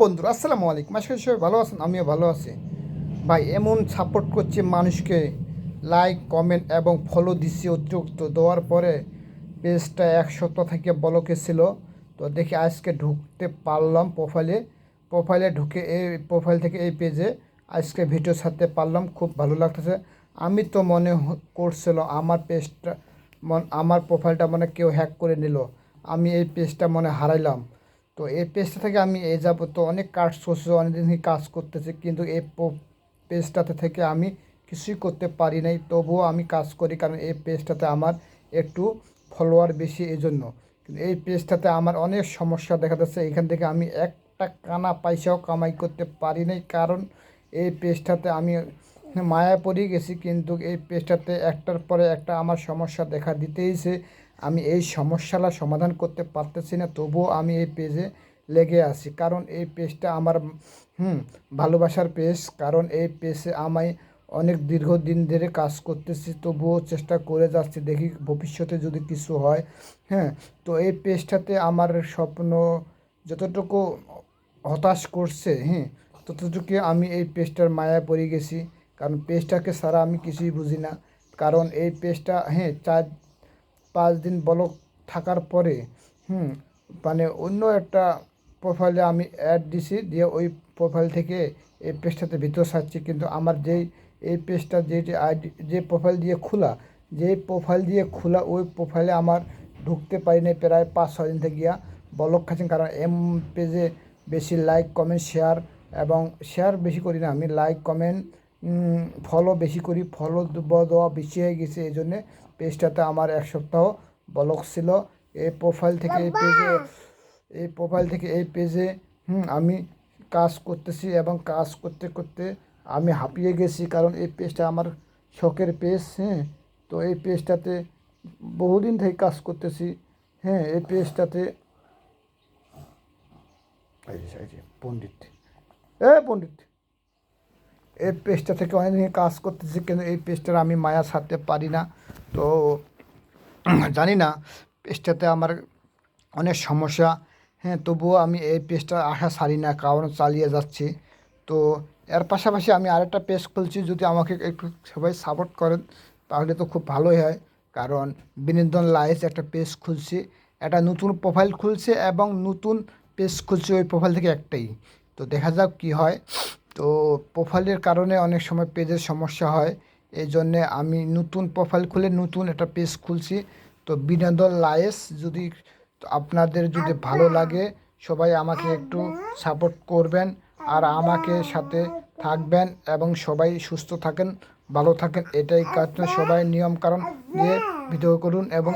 বন্ধুরা, আসসালামু আলাইকুম। আশা করি সবাই ভালো আছেন, আমিও ভালো আছি। ভাই, এমন সাপোর্ট করছে মানুষকে লাইক কমেন্ট এবং ফলো দিচ্ছে অতিরিক্ত। দেওয়ার পরে পেজটা এক সপ্তাহ থেকে বলকে ছিল। তো দেখি আজকে ঢুকতে পারলাম প্রোফাইলে প্রোফাইলে ঢুকে এই প্রোফাইল থেকে এই পেজে আজকে ভিডিও ছাড়তে পারলাম, খুব ভালো লাগতেছে। আমি তো মনে করছিল আমার পেজটা আমার প্রোফাইলটা মানে কেউ হ্যাক করে নিল। আমি এই পেজটা মনে হারাইলাম। তো এই পেজটা থেকে আমি এই যাবত অনেক কাজ করছি, অনেকদিন থেকে কাজ করতেছি, কিন্তু এই পেজটাতে থেকে আমি কিছুই করতে পারি নাই, তবুও আমি কাজ করি কারণ এই পেজটাতে আমার একটু ফলোয়ার বেশি এই জন্য কিন্তু এই পেজটাতে আমার অনেক সমস্যা দেখা যাচ্ছে, এখান থেকে আমি একটা কানা পয়সাও কামাই করতে পারি নাই, কারণ এই পেজটাতে আমি মায়া পড়ে গেছি, কিন্তু এই পেজটাতে একটার পরে একটা আমার সমস্যা দেখা দিতেইছে। আমি এই সমস্যাটা সমাধান করতে পারতেছি না, তবুও আমি এই পেজে লেগে আছি। কারণ এই পেজটা আমার, হুম, ভালোবাসার পেজ। কারণ এই পেজে আমায় অনেক দীর্ঘদিন ধরে কাজ করতেছি, তবুও চেষ্টা করে যাচ্ছি, দেখি ভবিষ্যতে যদি কিছু হয়। হ্যাঁ তো এই পেজটাতে আমার স্বপ্ন যতটুকু হতাশ করছে হ্যাঁ ততটুকু আমি এই পেজটার মায়া পড়ে গেছি। কারণ পেজটাকে সারা আমি কিছুই বুঝি না। কারণ এই পেজটা হ্যাঁ চার, পাঁচ দিন ব্লক থাকার পরে, হুম মানে অন্য একটা প্রোফাইলে আমি অ্যাড দিছি, দিয়ে ওই প্রোফাইল থেকে এই পেজটাতে ভিতর ছাড়ছি কিন্তু আমার যেই, এই পেজটা যে যে আইডি যে প্রোফাইল দিয়ে খোলা যে প্রোফাইল দিয়ে খোলা, ওই প্রোফাইলে আমার ঢুকতে পারি পারিনি প্রায় পাঁচ, ছয় দিন থেকে। গিয়া ব্লক খাচ্ছেন কারণ এম পেজে বেশি লাইক কমেন্ট শেয়ার এবং শেয়ার বেশি করি না। আমি লাইক কমেন্ট ফলো বেশি করি ফলো দেওয়া বেশি হয়ে গেছে এই জন্যে পেজটাতে আমার এক সপ্তাহ ব্লক ছিল। এই প্রোফাইল থেকে এই পেজে এই প্রোফাইল থেকে এই পেজে হুম আমি কাজ করতেছি এবং কাজ করতে করতে আমি হাঁপিয়ে গেছি কারণ এই পেজটা আমার শখের পেজ হ্যাঁ। তো এই পেজটাতে বহুদিন থেকে কাজ করতেছি হ্যাঁ এই পেজটাতে পণ্ডিত। এ পণ্ডিত! এই পেজটা থেকে অনেকদিন কাজ করতেছি, কিন্তু এই পেজটার আমি মায়া ছাড়তে পারি না। তো জানি না পেজটাতে আমার অনেক সমস্যা। হ্যাঁ তবুও আমি এই পেজটা আশা ছাড়ি না, কারণ চালিয়ে যাচ্ছি। তো এর পাশাপাশি আমি আরেকটা পেজ খুলছি, যদি আমাকে একটু সবাই সাপোর্ট করেন, তাহলে তো খুব ভালোই হয়। কারণ বিনোদন লাইস একটা পেজ খুলছি, একটা নতুন প্রোফাইল খুলছে এবং নতুন পেজ খুলছে ওই প্রোফাইল থেকে একটাই। তো দেখা যাক কী হয়। তো প্রোফাইলের কারণে অনেক সময় পেজের সমস্যা হয়। এই জন্যে আমি নতুন প্রোফাইল খুলে নতুন একটা পেজ খুলছি। তো বিনোদন লায়েস যদি আপনাদের যদি ভালো লাগে সবাই আমাকে একটু সাপোর্ট করবেন আর আমাকে সাথে থাকবেন এবং সবাই সুস্থ থাকেন ভালো থাকেন এটাই কাজ সবাই নিয়ম কারণ দিয়ে ভিডিও করুন এবং